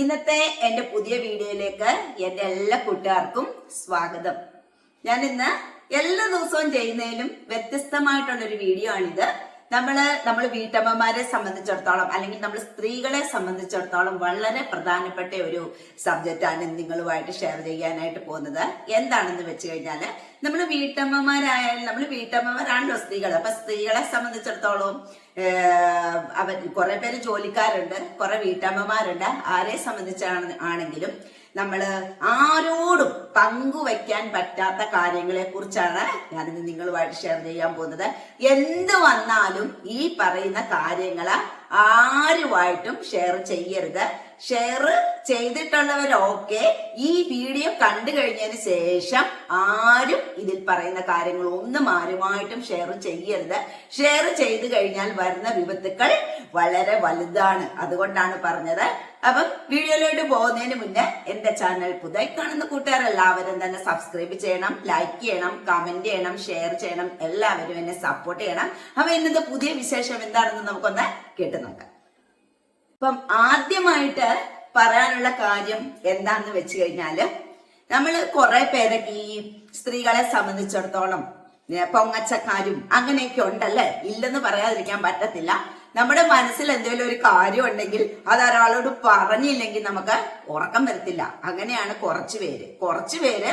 ഇന്നത്തെ എന്റെ പുതിയ വീഡിയോയിലേക്ക് എന്റെ എല്ലാ കൂട്ടുകാർക്കും സ്വാഗതം. ഞാൻ ഇന്ന് എല്ലാ ദിവസവും ചെയ്യുന്നതിലും വ്യത്യസ്തമായിട്ടുള്ളൊരു വീഡിയോ ആണിത് നമ്മൾ നമ്മൾ വീട്ടമ്മമാരെ സംബന്ധിച്ചിടത്തോളം അല്ലെങ്കിൽ നമ്മൾ സ്ത്രീകളെ സംബന്ധിച്ചിടത്തോളം വളരെ പ്രധാനപ്പെട്ട ഒരു സബ്ജക്റ്റ് ആണ് നിങ്ങളുമായിട്ട് ഷെയർ ചെയ്യാനായിട്ട് പോകുന്നത്. എന്താണെന്ന് വെച്ച് കഴിഞ്ഞാൽ നമ്മൾ വീട്ടമ്മമാരായാലും നമ്മൾ വീട്ടമ്മമാരാണല്ലോ സ്ത്രീകൾ അപ്പൊ സ്ത്രീകളെ സംബന്ധിച്ചിടത്തോളം അവർ കുറെ പേര് ജോലിക്കാരുണ്ട് കുറെ വീട്ടമ്മമാരുണ്ട്. ആരെ സംബന്ധിച്ചാണ് ആണെങ്കിലും നമ്മൾ ആരോടും പങ്കുവെക്കാൻ പറ്റാത്ത കാര്യങ്ങളെ കുറിച്ചാണ് ഞാനിന്ന് നിങ്ങളുമായിട്ട് ഷെയർ ചെയ്യാൻ പോകുന്നത്. എന്ത് വന്നാലും ഈ പറയുന്ന കാര്യങ്ങൾ ആരുമായിട്ടും ഷെയർ ചെയ്യരുത്. ഷെയർ ചെയ്തിട്ടുള്ളവരൊക്കെ ഈ വീഡിയോ കണ്ടു കഴിഞ്ഞതിന് ശേഷം ആരും ഇതിൽ പറയുന്ന കാര്യങ്ങൾ ഒന്നും ആരുമായിട്ടും ഷെയർ ചെയ്യരുത്. ഷെയർ ചെയ്തു കഴിഞ്ഞാൽ വരുന്ന വിപത്തുക്കൾ വളരെ വലുതാണ്. അതുകൊണ്ടാണ് പറഞ്ഞത് അപ്പം വീഡിയോയിലോട്ട് പോകുന്നതിന് മുന്നേ എന്റെ ചാനൽ പുതുതായി കാണുന്ന കൂട്ടുകാർ എല്ലാവരും തന്നെ സബ്സ്ക്രൈബ് ചെയ്യണം ലൈക്ക് ചെയ്യണം കമന്റ് ചെയ്യണം ഷെയർ ചെയ്യണം എല്ലാവരും എന്നെ സപ്പോർട്ട് ചെയ്യണം. അപ്പൊ ഇന്നത്തെ പുതിയ വിശേഷം എന്താണെന്ന് നമുക്കൊന്ന് കേട്ടു നോക്കാം. ഇപ്പം ആദ്യമായിട്ട് പറയാനുള്ള കാര്യം എന്താന്ന് വെച്ച് കഴിഞ്ഞാൽ നമ്മൾ കുറെ പേരൊക്കെ ഈ സ്ത്രീകളെ സംബന്ധിച്ചിടത്തോളം പൊങ്ങച്ചക്കാരും അങ്ങനെയൊക്കെ ഉണ്ടല്ലേ? ഇല്ലെന്ന് പറയാതിരിക്കാൻ പറ്റത്തില്ല. നമ്മുടെ മനസ്സിൽ എന്തെങ്കിലും ഒരു കാര്യം ഉണ്ടെങ്കിൽ അത് ഒരാളോട് പറഞ്ഞില്ലെങ്കിൽ നമുക്ക് ഉറക്കം വരത്തില്ല. അങ്ങനെയാണ് കുറച്ചു പേര്. കുറച്ചു പേര്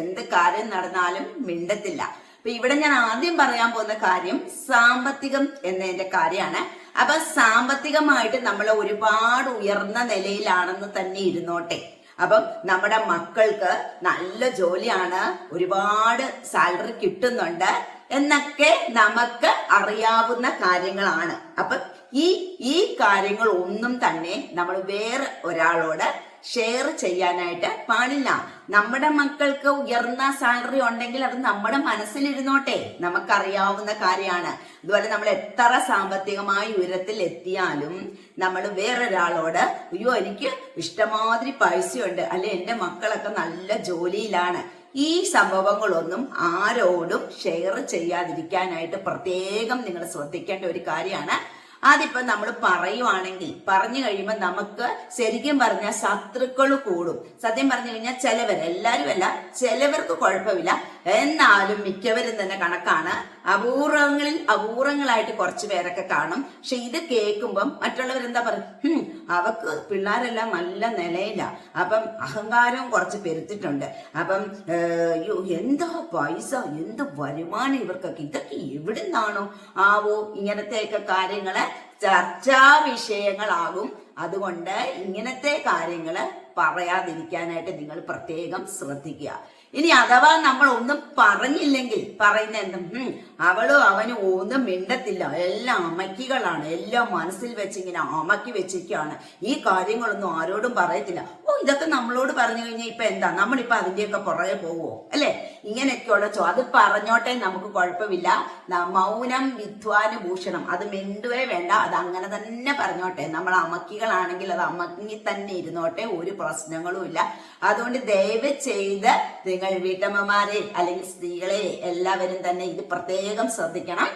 എന്ത് കാര്യം നടന്നാലും മിണ്ടത്തില്ല. അപ്പൊ ഇവിടെ ഞാൻ ആദ്യം പറയാൻ പോകുന്ന കാര്യം സാമ്പത്തികം എന്നതിന്റെ കാര്യമാണ്. അപ്പൊ സാമ്പത്തികമായിട്ട് നമ്മൾ ഒരുപാട് ഉയർന്ന നിലയിലാണെന്ന് തന്നെ ഇരുന്നോട്ടെ. അപ്പം നമ്മുടെ മക്കൾക്ക് നല്ല ജോലിയാണ്. ഒരുപാട് സാലറി കിട്ടുന്നുണ്ട്. എന്നൊക്കെ നമുക്ക് അറിയാവുന്ന കാര്യങ്ങളാണ്. അപ്പൊ ഈ ഈ കാര്യങ്ങൾ ഒന്നും തന്നെ നമ്മൾ വേറെ ഒരാളോട് ഷെയർ ചെയ്യാനായിട്ട് പാടില്ല. നമ്മുടെ മക്കൾക്ക് ഉയർന്ന സാലറി ഉണ്ടെങ്കിൽ അത് നമ്മുടെ മനസ്സിലിരുന്നോട്ടെ. നമുക്കറിയാവുന്ന കാര്യമാണ്. അതുപോലെ നമ്മൾ എത്ര സാമ്പത്തികമായി ഉയരത്തിൽ എത്തിയാലും നമ്മൾ വേറൊരാളോട് അയ്യോ എനിക്ക് ഇഷ്ടമാതിരി പൈസയുണ്ട്. അല്ലെ എന്റെ മക്കളൊക്കെ നല്ല ജോലിയിലാണ്. ഈ സംഭവങ്ങളൊന്നും ആരോടും ഷെയർ ചെയ്യാതിരിക്കാനായിട്ട് പ്രത്യേകം നിങ്ങൾ ശ്രദ്ധിക്കേണ്ട ഒരു കാര്യമാണ്. അതിപ്പോ നമ്മൾ പറയുവാണെങ്കിൽ പറഞ്ഞു കഴിയുമ്പോൾ നമുക്ക് ശരിക്കും പറഞ്ഞാൽ ശത്രുക്കൾ കൂടും. സത്യം പറഞ്ഞു കഴിഞ്ഞാൽ ചിലവർ എല്ലാവരും അല്ല ചിലവർക്ക് കുഴപ്പമില്ല. എന്നാലും മിക്കവരും തന്നെ കണക്കാണ്. അപൂർവങ്ങളിൽ അപൂർവങ്ങളായിട്ട് കുറച്ച് പേരൊക്കെ കാണും. പക്ഷെ ഇത് കേൾക്കുമ്പം മറ്റുള്ളവരെന്താ പറയും "ഹും, അവക്ക് പിള്ളേരെല്ലാം നല്ല നിലയില്ല അപ്പം അഹങ്കാരവും കുറച്ച് പെരുത്തിട്ടുണ്ട്. അപ്പം എന്തോ അയ്യോ എന്താ പൈസ എന്ത് വരുമാനം ഇവർക്കൊക്കെ ഇതൊക്കെ എവിടെ നിന്നാണോ ആവോ ഇങ്ങനത്തെയൊക്കെ കാര്യങ്ങൾ ചർച്ചാ വിഷയങ്ങളാകും. അതുകൊണ്ട് ഇങ്ങനത്തെ കാര്യങ്ങൾ പറയാതിരിക്കാനായിട്ട് നിങ്ങൾ പ്രത്യേകം ശ്രദ്ധിക്കുക. ഇനി അഥവാ നമ്മൾ ഒന്നും പറഞ്ഞില്ലെങ്കിൽ പറയുന്ന എന്തും അവളോ അവനും ഒന്നും മിണ്ടത്തില്ല. എല്ലാം അമക്കികളാണ് എല്ലാം മനസ്സിൽ വെച്ചിങ്ങനെ അമക്കി വെച്ചിരിക്കുകയാണ്. ഈ കാര്യങ്ങളൊന്നും ആരോടും പറയത്തില്ല. ഓ ഇതൊക്കെ നമ്മളോട് പറഞ്ഞു കഴിഞ്ഞാൽ ഇപ്പൊ എന്താ? നമ്മളിപ്പോ അതിന്റെയൊക്കെ പുറകെ പോവോ? അല്ലെ? ഇങ്ങനെയൊക്കെയുള്ള ചോ അത് പറഞ്ഞോട്ടെ നമുക്ക് കുഴപ്പമില്ല. മൗനം വിദ്വാനുഭൂഷണം. അത് മിണ്ടുവേ വേണ്ട. അത് അങ്ങനെ തന്നെ പറഞ്ഞോട്ടെ. നമ്മൾ അമക്കികളാണെങ്കിൽ അത് അമക്കി തന്നെ ഇരുന്നോട്ടെ. ഒരു പ്രശ്നങ്ങളും ഇല്ല. അതുകൊണ്ട് ദയവ് ചെയ്ത് നിങ്ങൾ വീട്ടമ്മമാരെ അല്ലെങ്കിൽ സ്ത്രീകളെ എല്ലാവരും തന്നെ ഇത് പ്രത്യേകം ശ്രദ്ധിക്കണം.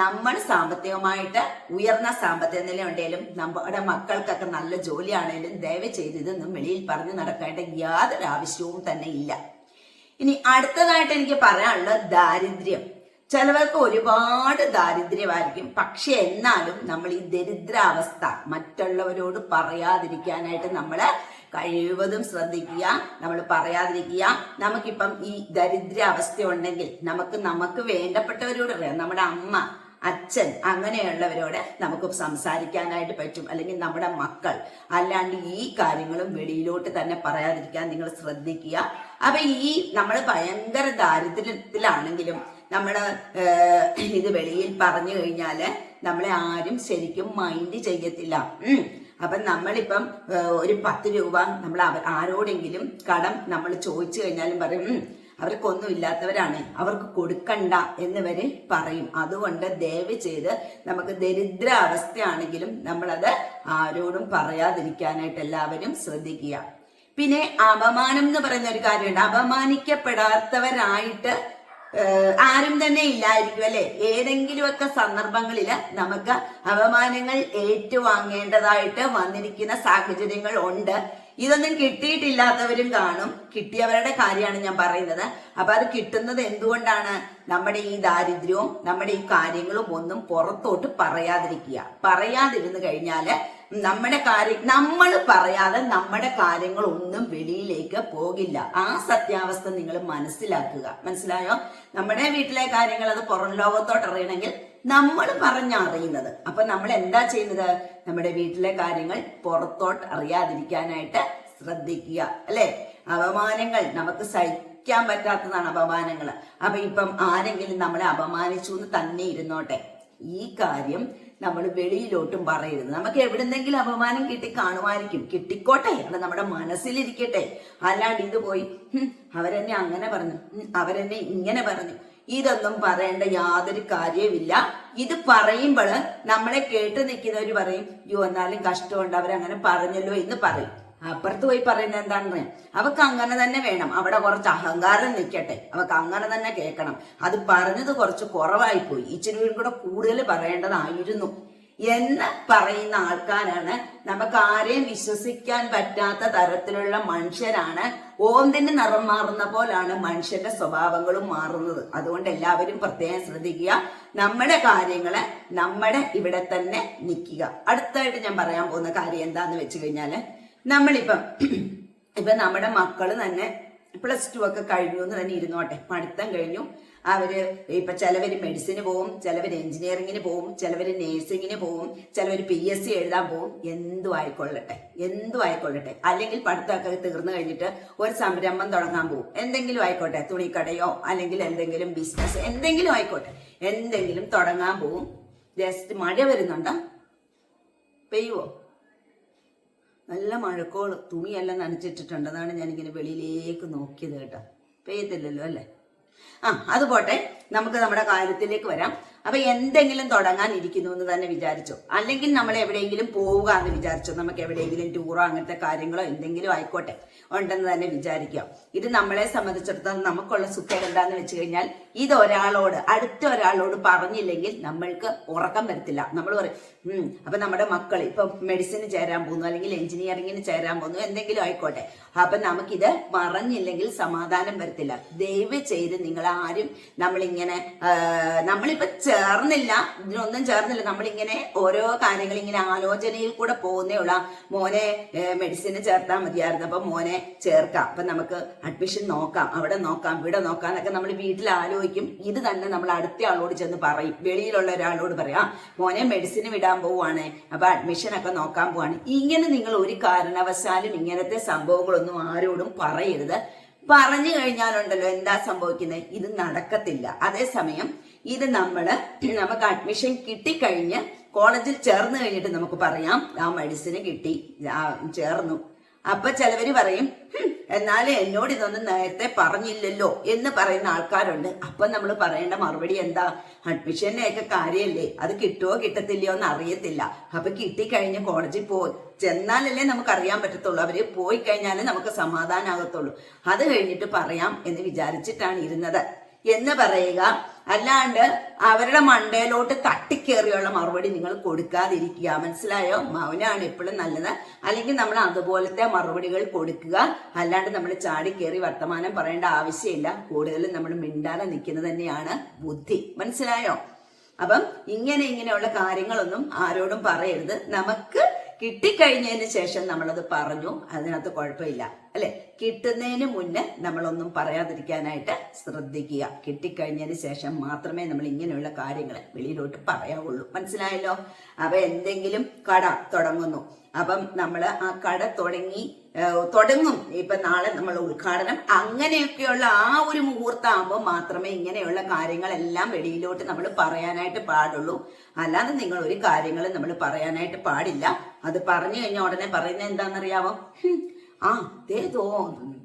നമ്മൾ സാമ്പത്തികമായിട്ട് ഉയർന്ന സാമ്പത്തിക നില ഉണ്ടെങ്കിലും നമ്മുടെ മക്കൾക്കൊക്കെ നല്ല ജോലിയാണെങ്കിലും ദയവ് ചെയ്ത് ഇതൊന്നും വെളിയിൽ പറഞ്ഞു നടക്കേണ്ട യാതൊരു ആവശ്യവും തന്നെ ഇല്ല. ഇനി അടുത്തതായിട്ട് എനിക്ക് പറയാനുള്ളത് ദാരിദ്ര്യം. ചിലവർക്ക് ഒരുപാട് ദാരിദ്ര്യമായിരിക്കും. പക്ഷെ എന്നാലും നമ്മൾ ഈ ദരിദ്രാവസ്ഥ മറ്റുള്ളവരോട് പറയാതിരിക്കാനായിട്ട് നമ്മൾ കഴിവതും ശ്രദ്ധിക്കുക നമ്മൾ പറയാതിരിക്കുക. നമുക്കിപ്പം ഈ ദരിദ്ര അവസ്ഥ ഉണ്ടെങ്കിൽ നമുക്ക് നമുക്ക് വേണ്ടപ്പെട്ടവരോട് നമ്മുടെ അമ്മ അച്ഛൻ അങ്ങനെയുള്ളവരോട് നമുക്ക് സംസാരിക്കാനായിട്ട് പറ്റും. അല്ലെങ്കിൽ നമ്മുടെ മക്കൾ. അല്ലാണ്ട് ഈ കാര്യങ്ങളും വെളിയിലോട്ട് തന്നെ പറയാതിരിക്കാൻ നിങ്ങൾ ശ്രദ്ധിക്കുക. അപ്പൊ ഈ നമ്മൾ ഭയങ്കര ദാരിദ്ര്യത്തിലാണെങ്കിലും നമ്മൾ ഇത് വെളിയിൽ പറഞ്ഞു കഴിഞ്ഞാൽ നമ്മളെ ആരും ശരിക്കും മൈൻഡ് ചെയ്യത്തില്ല. അപ്പം നമ്മളിപ്പം ഒരു പത്ത് രൂപ നമ്മൾ ആരോടെങ്കിലും കടം നമ്മൾ ചോദിച്ചു കഴിഞ്ഞാലും പറയും "ഉം, അവർക്കൊന്നും ഇല്ലാത്തവരാണ് അവർക്ക് കൊടുക്കണ്ട എന്ന് വരെ പറയും. അതുകൊണ്ട് ദയവ് ചെയ്ത് നമുക്ക് ദരിദ്ര അവസ്ഥയാണെങ്കിലും നമ്മളത് ആരോടും പറയാതിരിക്കാനായിട്ട് എല്ലാവരും ശ്രദ്ധിക്കുക. പിന്നെ അപമാനം എന്ന് പറയുന്ന ഒരു കാര്യമുണ്ട്. അപമാനിക്കപ്പെടാത്തവരായിട്ട് ആരും തന്നെ ഇല്ലായിരിക്കും അല്ലെ? ഏതെങ്കിലുമൊക്കെ സന്ദർഭങ്ങളിൽ നമുക്ക് അപമാനങ്ങൾ ഏറ്റുവാങ്ങേണ്ടതായിട്ട് വന്നിരിക്കുന്ന സാഹചര്യങ്ങൾ ഉണ്ട്. ഇതൊന്നും കിട്ടിയിട്ടില്ലാത്തവരും കാണും. കിട്ടിയവരുടെ കാര്യമാണ് ഞാൻ പറയുന്നത്. അപ്പൊ അത് കിട്ടുന്നത് എന്തുകൊണ്ടാണ്? നമ്മുടെ ഈ ദാരിദ്ര്യവും നമ്മുടെ ഈ കാര്യങ്ങളും ഒന്നും പുറത്തോട്ട് പറയാതിരിക്കുക. പറയാതിരുന്നു കഴിഞ്ഞാൽ നമ്മുടെ കാര്യം നമ്മൾ പറയാതെ നമ്മുടെ കാര്യങ്ങൾ ഒന്നും വെളിയിലേക്ക് പോകില്ല. ആ സത്യാവസ്ഥ നിങ്ങൾ മനസ്സിലാക്കുക. മനസ്സിലായോ? നമ്മുടെ വീട്ടിലെ കാര്യങ്ങൾ അത് പുറം ലോകത്തോട്ട് അറിയണമെങ്കിൽ നമ്മൾ പറഞ്ഞറിയുന്നത് അപ്പൊ നമ്മൾ എന്താ ചെയ്യുന്നത്? നമ്മുടെ വീട്ടിലെ കാര്യങ്ങൾ പുറത്തോട്ട് അറിയാതിരിക്കാനായിട്ട് ശ്രദ്ധിക്കുക അല്ലെ? അപമാനങ്ങൾ നമുക്ക് സഹിക്കാൻ പറ്റാത്തതാണ് അപമാനങ്ങൾ. അപ്പൊ ഇപ്പം ആരെങ്കിലും നമ്മളെ അപമാനിച്ചു എന്ന് തന്നെ ഇരുന്നോട്ടെ. ഈ കാര്യം നമ്മൾ വെളിയിലോട്ടും പറയരുത്. നമുക്ക് എവിടെന്നെങ്കിലും അപമാനം കിട്ടി കാണുമായിരിക്കും. കിട്ടിക്കോട്ടെ. അത് നമ്മുടെ മനസ്സിലിരിക്കട്ടെ. അല്ലാണ്ട് ഇത് പോയി "ഹും, അവരെന്നെ അങ്ങനെ പറഞ്ഞു. "ഹും, അവരെന്നെ ഇങ്ങനെ പറഞ്ഞു. ഇതൊന്നും പറയേണ്ട യാതൊരു കാര്യവുമില്ല. ഇത് പറയുമ്പോൾ നമ്മളെ കേട്ട് നിൽക്കുന്നവർ പറയും യോ എന്നാലും കഷ്ടമുണ്ട്. അവരങ്ങനെ പറഞ്ഞല്ലോ എന്ന് പറയും. അപ്പുറത്ത് പോയി പറയുന്നത് എന്താണെന്ന്? അവക്ക് അങ്ങനെ തന്നെ വേണം. അവിടെ കുറച്ച് അഹങ്കാരം നിൽക്കട്ടെ. അവക്ക് അങ്ങനെ തന്നെ കേൾക്കണം. അത് പറഞ്ഞത് കുറച്ച് കുറവായി പോയി. ഇച്ചിരി കൂടെ കൂടുതൽ പറയേണ്ടതായിരുന്നു. എന്ന് പറയുന്ന ആൾക്കാരാണ് നമുക്ക് ആരെയും വിശ്വസിക്കാൻ പറ്റാത്ത തരത്തിലുള്ള മനുഷ്യരാണ്. ഓന്തിന്റെ നിറം മാറുന്ന പോലാണ് മനുഷ്യന്റെ സ്വഭാവങ്ങളും മാറുന്നത്. അതുകൊണ്ട് എല്ലാവരും പ്രത്യേകം ശ്രദ്ധിക്കുക. നമ്മുടെ കാര്യങ്ങളെ നമ്മുടെ ഇവിടെ തന്നെ നിൽക്കുക. അടുത്തായിട്ട് ഞാൻ പറയാൻ പോകുന്ന കാര്യം എന്താന്ന് വെച്ച് കഴിഞ്ഞാൽ നമ്മളിപ്പം ഇപ്പൊ നമ്മുടെ മക്കൾ തന്നെ പ്ലസ് ടു ഒക്കെ കഴിഞ്ഞു എന്ന് തന്നെ ഇരുന്നോട്ടെ. പഠിത്തം കഴിഞ്ഞു. അവർ ഇപ്പൊ ചിലവര് മെഡിസിന് പോവും ചിലവര് എഞ്ചിനീയറിങ്ങിന് പോവും ചിലവര് നേഴ്സിങ്ങിന് പോവും ചിലവര് പി എസ് സി എഴുതാൻ പോവും. എന്തു ആയിക്കൊള്ളട്ടെ. എന്തു ആയിക്കൊള്ളട്ടെ. അല്ലെങ്കിൽ പഠിത്തമൊക്കെ തീർന്നു കഴിഞ്ഞിട്ട് ഒരു സംരംഭം തുടങ്ങാൻ പോവും. എന്തെങ്കിലും ആയിക്കോട്ടെ. തുണിക്കടയോ അല്ലെങ്കിൽ എന്തെങ്കിലും ബിസിനസ് എന്തെങ്കിലും ആയിക്കോട്ടെ. എന്തെങ്കിലും തുടങ്ങാൻ പോവും. ജസ്റ്റ് മഴ വരുന്നുണ്ടോ? പെയ്യുവോ? നല്ല മഴക്കോൾ തുണിയെല്ലാം നനച്ചിട്ടിട്ടുണ്ട്. അതാണ് ഞാനിങ്ങനെ വെളിയിലേക്ക് നോക്കിയത് കേട്ടോ. പെയ്യത്തില്ലല്ലോ അല്ലേ? ആ അത് പോട്ടെ. നമുക്ക് നമ്മുടെ കാര്യത്തിലേക്ക് വരാം. അപ്പൊ എന്തെങ്കിലും തുടങ്ങാൻ ഇരിക്കുന്നു എന്ന് തന്നെ വിചാരിച്ചോ. അല്ലെങ്കിൽ നമ്മൾ എവിടെയെങ്കിലും പോവുക എന്ന് വിചാരിച്ചോ. നമുക്ക് എവിടെയെങ്കിലും ടൂറോ അങ്ങനത്തെ കാര്യങ്ങളോ എന്തെങ്കിലും ആയിക്കോട്ടെ ഉണ്ടെന്ന് തന്നെ വിചാരിക്കാം. ഇത് നമ്മളെ സംബന്ധിച്ചിടത്തോളം നമുക്കുള്ള സുഖം എന്താന്ന് വെച്ച് കഴിഞ്ഞാൽ ഇത് ഒരാളോട് അടുത്ത ഒരാളോട് പറഞ്ഞില്ലെങ്കിൽ നമ്മൾക്ക് ഉറക്കം വരത്തില്ല. നമ്മൾ പറയും അപ്പൊ നമ്മുടെ മക്കൾ ഇപ്പൊ മെഡിസിന് ചേരാൻ പോകുന്നു അല്ലെങ്കിൽ എഞ്ചിനീയറിംഗിന് ചേരാൻ പോകുന്നു എന്തെങ്കിലും ആയിക്കോട്ടെ. അപ്പൊ നമുക്കിത് പറഞ്ഞില്ലെങ്കിൽ സമാധാനം വരത്തില്ല. ദയവ് ചെയ്ത് നിങ്ങൾ ആരും നമ്മളിങ്ങനെ നമ്മളിപ്പോ ചേർന്നില്ല ഇതിനൊന്നും ചേർന്നില്ല. നമ്മളിങ്ങനെ ഓരോ കാര്യങ്ങൾ ഇങ്ങനെ ആലോചനയിൽ കൂടെ പോകുന്നേ ഉള്ള. മോനെ മെഡിസിന് ചേർത്താൽ മതിയായിരുന്നു. അപ്പൊ മോനെ ചേർക്കാം. അപ്പൊ നമുക്ക് അഡ്മിഷൻ നോക്കാം. അവിടെ നോക്കാം ഇവിടെ നോക്കാം എന്നൊക്കെ നമ്മൾ വീട്ടിൽ ആലോചിക്കും. ഇത് തന്നെ നമ്മൾ അടുത്ത ആളോട് ചെന്ന് പറയും. വെളിയിലുള്ള ഒരാളോട് പറയാം മോനെ മെഡിസിൻ വിടാൻ പോവുകയാണ് അപ്പൊ അഡ്മിഷൻ ഒക്കെ നോക്കാൻ പോവാണ്. ഇങ്ങനെ നിങ്ങൾ ഒരു കാരണവശാലും ഇങ്ങനത്തെ സംഭവങ്ങളൊന്നും ആരോടും പറയരുത്. പറഞ്ഞു കഴിഞ്ഞാലുണ്ടല്ലോ എന്താ സംഭവിക്കുന്നത്? ഇത് നടക്കത്തില്ല. അതേസമയം ഇത് നമ്മൾ നമുക്ക് അഡ്മിഷൻ കിട്ടിക്കഴിഞ്ഞ് കോളേജിൽ ചേർന്ന് കഴിഞ്ഞിട്ട് നമുക്ക് പറയാം ആ മെഡിസിന് കിട്ടി. ചേർന്നു. അപ്പൊ ചിലവര് പറയും "ഹും, എന്നാലും എന്നോട് ഇതൊന്നും നേരത്തെ പറഞ്ഞില്ലല്ലോ എന്ന് പറയുന്ന ആൾക്കാരുണ്ട്. അപ്പൊ നമ്മൾ പറയേണ്ട മറുപടി എന്താ? അഡ്മിഷന്റെ ഒക്കെ കാര്യമല്ലേ അത് കിട്ടുമോ കിട്ടത്തില്ലയോ എന്ന് അറിയത്തില്ല. അപ്പൊ കിട്ടിക്കഴിഞ്ഞ് കോളേജിൽ പോയി ചെന്നാലല്ലേ നമുക്ക് അറിയാൻ പറ്റത്തുള്ളൂ. അവർ പോയി കഴിഞ്ഞാലേ നമുക്ക് സമാധാനമാകത്തുള്ളൂ അത് കഴിഞ്ഞിട്ട് പറയാം എന്ന് വിചാരിച്ചിട്ടാണ് ഇരുന്നത്. എന്ന് പറയുക അല്ലാണ്ട് അവരുടെ മണ്ടയിലോട്ട് തട്ടിക്കേറിയുള്ള മറുപടി നിങ്ങൾ കൊടുക്കാതിരിക്കുക. മനസ്സിലായോ? മൗനാണ് എപ്പോഴും നല്ലത്. അല്ലെങ്കിൽ നമ്മൾ അതുപോലത്തെ മറുപടികൾ കൊടുക്കുക. അല്ലാണ്ട് നമ്മൾ ചാടിക്കേറി വർത്തമാനം പറയേണ്ട ആവശ്യമില്ല. കൂടുതലും നമ്മൾ മിണ്ടാതെ നിൽക്കുന്നത് തന്നെയാണ് ബുദ്ധി. മനസ്സിലായോ? അപ്പം ഇങ്ങനെ ഇങ്ങനെയുള്ള കാര്യങ്ങളൊന്നും ആരോടും പറയരുത്. നമുക്ക് കിട്ടിക്കഴിഞ്ഞതിന് ശേഷം നമ്മളത് പറഞ്ഞു. അതിനകത്ത് കുഴപ്പമില്ല. അല്ലെ? കിട്ടുന്നതിന് മുന്നേ നമ്മളൊന്നും പറയാതിരിക്കാനായിട്ട് ശ്രദ്ധിക്കുക. കിട്ടിക്കഴിഞ്ഞതിന് ശേഷം മാത്രമേ നമ്മൾ ഇങ്ങനെയുള്ള കാര്യങ്ങൾ വെളിയിലോട്ട് പറയാവുള്ളൂ. മനസ്സിലായല്ലോ? അപ്പൊ എന്തെങ്കിലും കട തുടങ്ങുന്നു. അപ്പം നമ്മൾ ആ കട തുടങ്ങി തുടങ്ങും. ഇപ്പൊ നാളെ നമ്മൾ ഉദ്ഘാടനം. അങ്ങനെയൊക്കെയുള്ള ആ ഒരു മുഹൂർത്തമാകുമ്പോൾ മാത്രമേ ഇങ്ങനെയുള്ള കാര്യങ്ങളെല്ലാം വെളിയിലോട്ട് നമ്മൾ പറയാനായിട്ട് പാടുള്ളൂ. അല്ലാതെ നിങ്ങൾ ഒരു കാര്യങ്ങളും നമ്മൾ പറയാനായിട്ട് പാടില്ല. അത് പറഞ്ഞു കഴിഞ്ഞാൽ ഉടനെ പറയുന്നത് എന്താണെന്നറിയാവോ? ആ ദേ തോ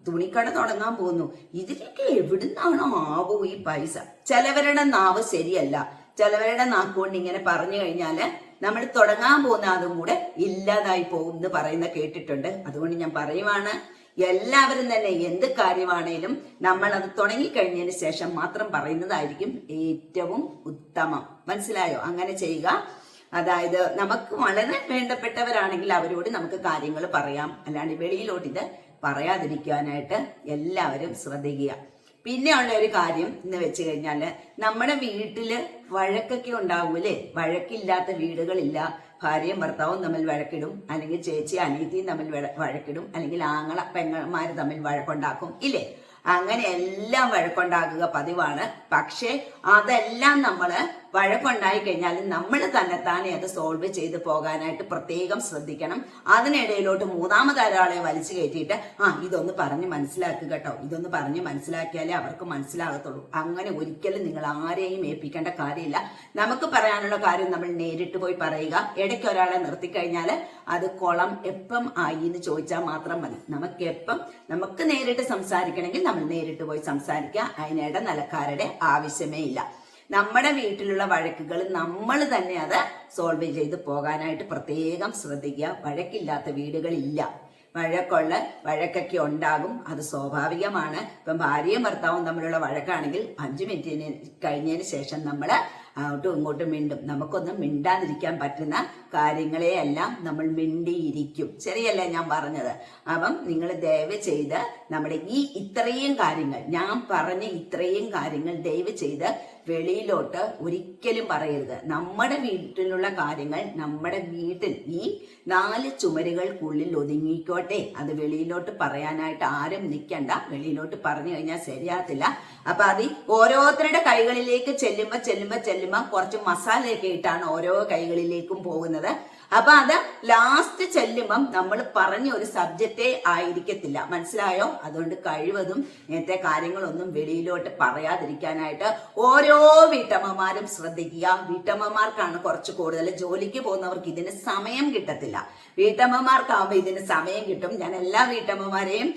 തുണിക്കട തുടങ്ങാൻ പോകുന്നു. ഇതിനൊക്കെ എവിടുന്നാണോ ആവോ ഈ പൈസ? ചിലവരുടെ നാവ് ശരിയല്ല. ചിലവരുടെ നാക്കുകൊണ്ട് ഇങ്ങനെ പറഞ്ഞു കഴിഞ്ഞാൽ നമ്മൾ തുടങ്ങാൻ പോകുന്ന അതും കൂടെ ഇല്ലാതായി പോകും എന്ന് പറയുന്ന കേട്ടിട്ടുണ്ട്. അതുകൊണ്ട് ഞാൻ പറയുവാണ് എല്ലാവരും തന്നെ എന്ത് കാര്യമാണേലും നമ്മൾ അത് തുടങ്ങിക്കഴിഞ്ഞതിന് ശേഷം മാത്രം പറയുന്നതായിരിക്കും ഏറ്റവും ഉത്തമം. മനസ്സിലായോ? അങ്ങനെ ചെയ്യുക. അതായത് നമുക്ക് വളരെ വേണ്ടപ്പെട്ടവരാണെങ്കിൽ അവരോട് നമുക്ക് കാര്യങ്ങൾ പറയാം. അല്ലാണ്ട് വെളിയിലോട്ട് ഇത് പറയാതിരിക്കാനായിട്ട് എല്ലാവരും ശ്രദ്ധിക്കുക. പിന്നെ ഉള്ള ഒരു കാര്യം എന്ന് വെച്ച് കഴിഞ്ഞാൽ നമ്മുടെ വീട്ടിൽ വഴക്കൊക്കെ ഉണ്ടാവൂലേ? വഴക്കില്ലാത്ത വീടുകളില്ല. ഭാര്യയും ഭർത്താവും തമ്മിൽ വഴക്കിടും. അല്ലെങ്കിൽ ചേച്ചി അനീതിയും തമ്മിൽ വഴക്കിടും. അല്ലെങ്കിൽ ആങ്ങള പെങ്ങന്മാര് തമ്മിൽ വഴക്കുണ്ടാക്കും. ഇല്ലേ? അങ്ങനെ എല്ലാം വഴക്കുണ്ടാക്കുക പതിവാണ്. പക്ഷേ അതെല്ലാം നമ്മൾ വഴക്കുണ്ടായി കഴിഞ്ഞാൽ നമ്മൾ തന്നെ തന്നെ അത് സോൾവ് ചെയ്ത് പോകാനായിട്ട് പ്രത്യേകം ശ്രദ്ധിക്കണം. അതിനിടയിലോട്ട് മൂന്നാമത് ഒരാളെ വലിച്ചു കയറ്റിയിട്ട് ആ ഇതൊന്ന് പറഞ്ഞ് മനസ്സിലാക്കുക കേട്ടോ. ഇതൊന്ന് പറഞ്ഞ് മനസ്സിലാക്കിയാലേ അവർക്ക് മനസ്സിലാകത്തുള്ളൂ. അങ്ങനെ ഒരിക്കലും നിങ്ങൾ ആരെയും ഏൽപ്പിക്കേണ്ട കാര്യമില്ല. നമുക്ക് പറയാനുള്ള കാര്യം നമ്മൾ നേരിട്ട് പോയി പറയുക. ഇടയ്ക്ക് ഒരാളെ നിർത്തിക്കഴിഞ്ഞാൽ അത് കുളം എപ്പം ആയി എന്ന് ചോദിച്ചാൽ മാത്രം മതി. നമുക്ക് എപ്പം? നമുക്ക് നേരിട്ട് സംസാരിക്കണമെങ്കിൽ നമ്മൾ നേരിട്ട് പോയി സംസാരിക്കുക. അതിനിടെ നിലക്കാരുടെ ആവശ്യമേ ഇല്ല. നമ്മുടെ വീട്ടിലുള്ള വഴക്കുകൾ നമ്മൾ തന്നെ അത് സോൾവ് ചെയ്ത് പോകാനായിട്ട് പ്രത്യേകം ശ്രദ്ധിക്കുക. വഴക്കില്ലാത്ത വീടുകളില്ല. വഴക്കുള്ള വഴക്കൊക്കെ ഉണ്ടാകും. അത് സ്വാഭാവികമാണ്. ഇപ്പം ഭാര്യയും ഭർത്താവും തമ്മിലുള്ള വഴക്കാണെങ്കിൽ അഞ്ചു മിനിറ്റിന് കഴിഞ്ഞതിന് ശേഷം നമ്മൾ അങ്ങോട്ടും ഇങ്ങോട്ടും മിണ്ടും. നമുക്കൊന്നും മിണ്ടാതിരിക്കാൻ പറ്റുന്ന കാര്യങ്ങളെയെല്ലാം നമ്മൾ മിണ്ടിയിരിക്കും. ശരിയല്ലേ ഞാൻ പറഞ്ഞത്? അപ്പം നിങ്ങൾ ദയവ് ചെയ്ത് നമ്മുടെ ഈ ഇത്രയും കാര്യങ്ങൾ ഞാൻ പറഞ്ഞ ഇത്രയും കാര്യങ്ങൾ ദയവ് ചെയ്ത് വെളിയിലോട്ട് ഒരിക്കലും പറയരുത്. നമ്മുടെ വീട്ടിലുള്ള കാര്യങ്ങൾ നമ്മുടെ വീട്ടിൽ ഈ നാല് ചുമരുകൾക്കുള്ളിൽ ഒതുങ്ങിക്കോട്ടെ. അത് വെളിയിലോട്ട് പറയാനായിട്ട് ആരും നിൽക്കണ്ട വെളിയിലോട്ട് പറഞ്ഞു കഴിഞ്ഞാൽ ശരിയാകത്തില്ല. അപ്പൊ അത് ഓരോരുത്തരുടെ കൈകളിലേക്ക് ചെല്ലുമ്പോ ചെല്ലുമ്പോ ചെല്ലുമ്പോ കുറച്ച് മസാലയൊക്കെ ഇട്ടാണ് ഓരോ കൈകളിലേക്കും പോകുന്നത്. അപ്പൊ അത് ലാസ്റ്റ് ചെല്ലുമ്പം നമ്മൾ പറഞ്ഞ ഒരു സബ്ജക്റ്റേ ആയിരിക്കത്തില്ല. മനസ്സിലായോ? അതുകൊണ്ട് കഴിവതും നേരത്തെ കാര്യങ്ങളൊന്നും വെളിയിലോട്ട് പറയാതിരിക്കാനായിട്ട് ഓരോ വീട്ടമ്മമാരും ശ്രദ്ധിക്കുക. വീട്ടമ്മമാർക്കാണ് കുറച്ച് കൂടുതൽ ജോലിക്ക് പോകുന്നവർക്ക് ഇതിന് സമയം കിട്ടത്തില്ല. വീട്ടമ്മമാർക്കാവുമ്പോൾ ഇതിന് സമയം കിട്ടും. ഞാൻ എല്ലാ വീട്ടമ്മമാരെയും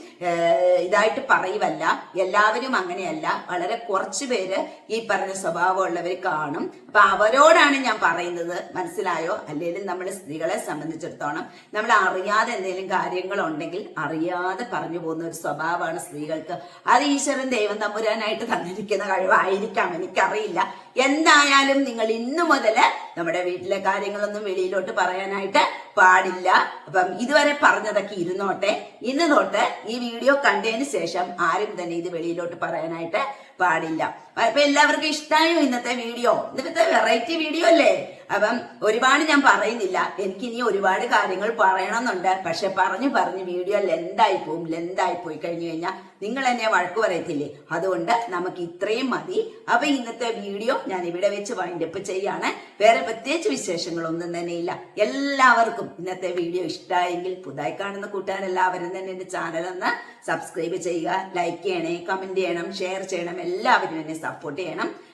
ഇതായിട്ട് പറയുവല്ല. എല്ലാവരും അങ്ങനെയല്ല. വളരെ കുറച്ച് പേര് ഈ പറഞ്ഞ സ്വഭാവമുള്ളവർ കാണും. അപ്പൊ അവരോടാണ് ഞാൻ പറയുന്നത്. മനസ്സിലായോ? അല്ലെങ്കിൽ നമ്മൾ സ്ത്രീകളെ സംബന്ധിച്ചിടത്തോളം നമ്മൾ അറിയാതെ എന്തെങ്കിലും കാര്യങ്ങളുണ്ടെങ്കിൽ അറിയാതെ പറഞ്ഞു പോകുന്ന ഒരു സ്വഭാവമാണ് സ്ത്രീകൾക്ക്. അത് ഈശ്വരൻ ദൈവം തമ്പുരാനായിട്ട് തന്നിരിക്കുന്ന കഴിവായിരിക്കാം. എനിക്കറിയില്ല. എന്തായാലും നിങ്ങൾ ഇന്നു മുതൽ നമ്മുടെ വീട്ടിലെ കാര്യങ്ങളൊന്നും വെളിയിലോട്ട് പറയാനായിട്ട് പാടില്ല. അപ്പം ഇതുവരെ പറഞ്ഞതൊക്കെ ഇരുന്നോട്ടെ. ഇന്ന് തൊട്ട് ഈ വീഡിയോ കണ്ടതിന് ശേഷം ആരും തന്നെ ഇത് വെളിയിലോട്ട് പറയാനായിട്ട് പാടില്ല. അപ്പൊ എല്ലാവർക്കും ഇഷ്ടമായോ ഇന്നത്തെ വീഡിയോ? ഇന്നത്തെ വെറൈറ്റി വീഡിയോ അല്ലേ? അപ്പം ഒരുപാട് ഞാൻ പറയുന്നില്ല. എനിക്ക് ഇനി ഒരുപാട് കാര്യങ്ങൾ പറയണമെന്നുണ്ട്. പക്ഷെ പറഞ്ഞു പറഞ്ഞ് വീഡിയോ ലെന്തായി പോവും. ലെന്തായി പോയി കഴിഞ്ഞു കഴിഞ്ഞാൽ നിങ്ങൾ എന്നെ വഴക്ക് പറയത്തില്ലേ? അതുകൊണ്ട് നമുക്ക് ഇത്രയും മതി. അപ്പൊ ഇന്നത്തെ വീഡിയോ ഞാൻ ഇവിടെ വെച്ച് വൈൻഡ് അപ്പ് ചെയ്യാണ്. വേറെ പ്രത്യേകിച്ച് വിശേഷങ്ങളൊന്നും തന്നെ ഇല്ല. എല്ലാവർക്കും ഇന്നത്തെ വീഡിയോ ഇഷ്ടമായെങ്കിൽ പുതുതായി കാണുന്ന കൂട്ടുകാരെല്ലാവരും തന്നെ ചാനൽ ഒന്ന് സബ്സ്ക്രൈബ് ചെയ്യുക ലൈക്ക് ചെയ്യണേ കമന്റ് ചെയ്യണം ഷെയർ ചെയ്യണം എല്ലാവരും എന്നെ സപ്പോർട്ട് ചെയ്യണം.